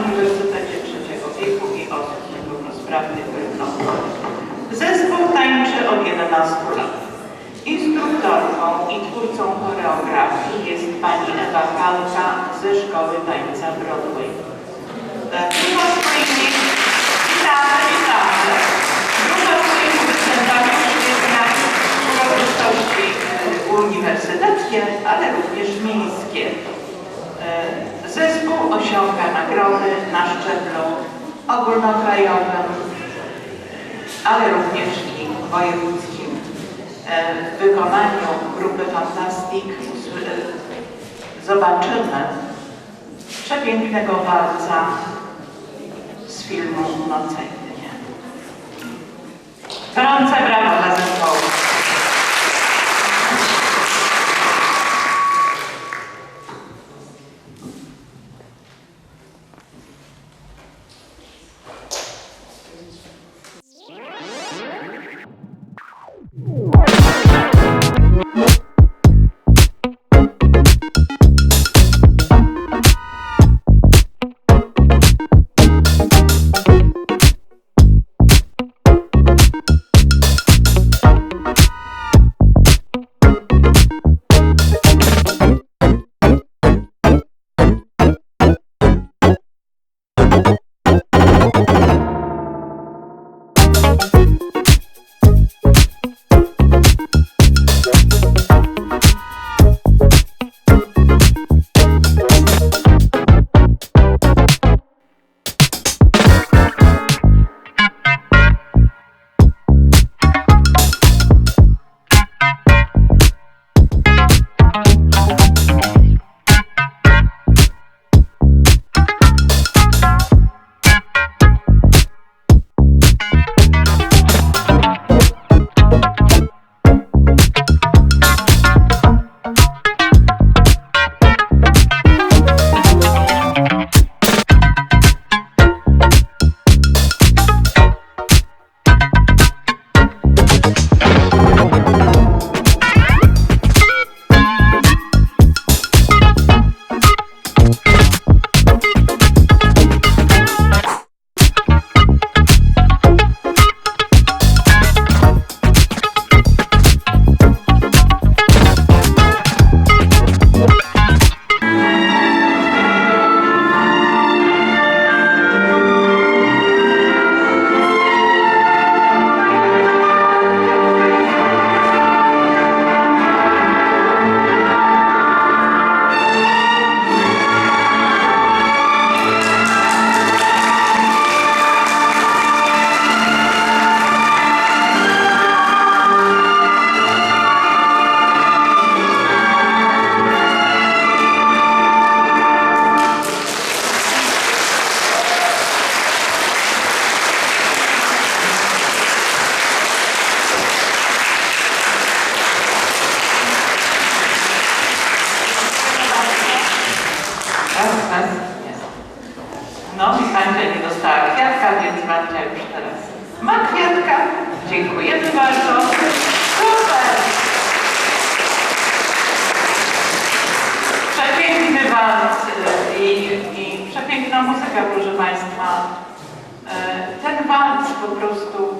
Uniwersytecie Trzeciego Wieku i Osób Niepełnosprawnych Rybnowie. Zespół tańczy od 11 lat. Instruktorką i twórcą choreografii jest pani Ewa Kalka ze Szkoły Tańca Broadway. Grupa swoimi, witamy, witamy. Grupa swoimi występami świetna uroczystości e, uniwersyteckie, ale również miejskie. E, Zespół osiąga nagrody na szczeblu ogólnokrajowym, ale również i wojewódzkim. E, W wykonaniu grupy Fantastik zobaczymy przepięknego walca z filmu Noce Jest. No, nie dostała kwiatka, więc Andzia już teraz ma kwiatka. Dziękujemy bardzo. Super! Przepiękny walc y, i, i przepiękna muzyka, proszę Państwa. E, Ten walc po prostu